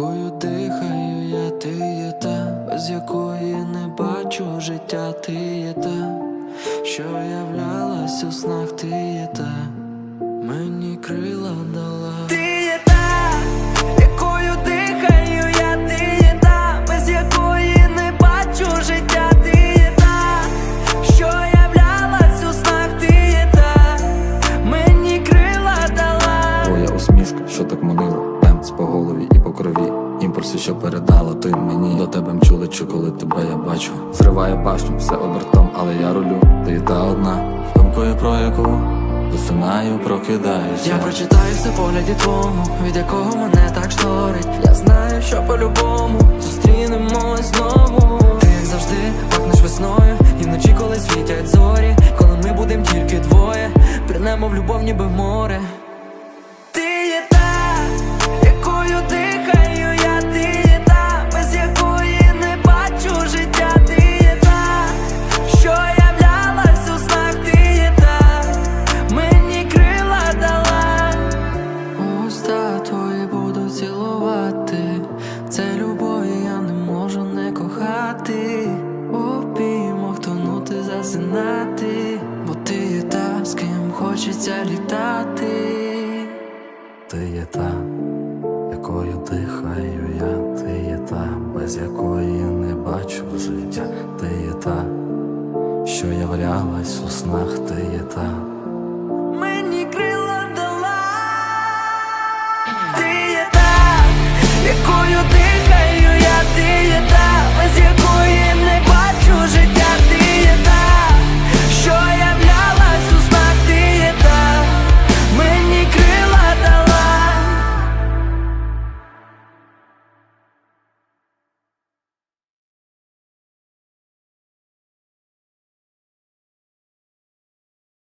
якою дихаю я, ти є та, без якої не бачу життя, ти є та, що являлась у снах, ти є та, мені крила дала. Ти є та, якою дихаю я, ти є та, без якої не бачу життя, ти є та, що являлась у снах, ти є та, мені крила дала. Твоя усмішка, що так манила, крові. Що передала ти мені До тебе мчу лечу, коли тебе я бачу Зриваю башню, все обертом, але я рулю Ти та одна, з думкою про яку Засинаю, прокидаюся Я прочитаю все погляді твому, від якого мене так шторить. Я знаю, що по-любому зустрінемось знову. Ти як завжди пахнеш весною, і вночі, коли світять зорі, коли ми будем тільки двоє, прийнемо в любов, ніби море. Буду це любов, я не можу не кохати. Обіймах тонути, засинати, бо ти є та, з ким хочеться літати. Ти є та, якою дихаю я, ти є та, без якої не бачу життя, ти є та, що являлась у снах, ти є та,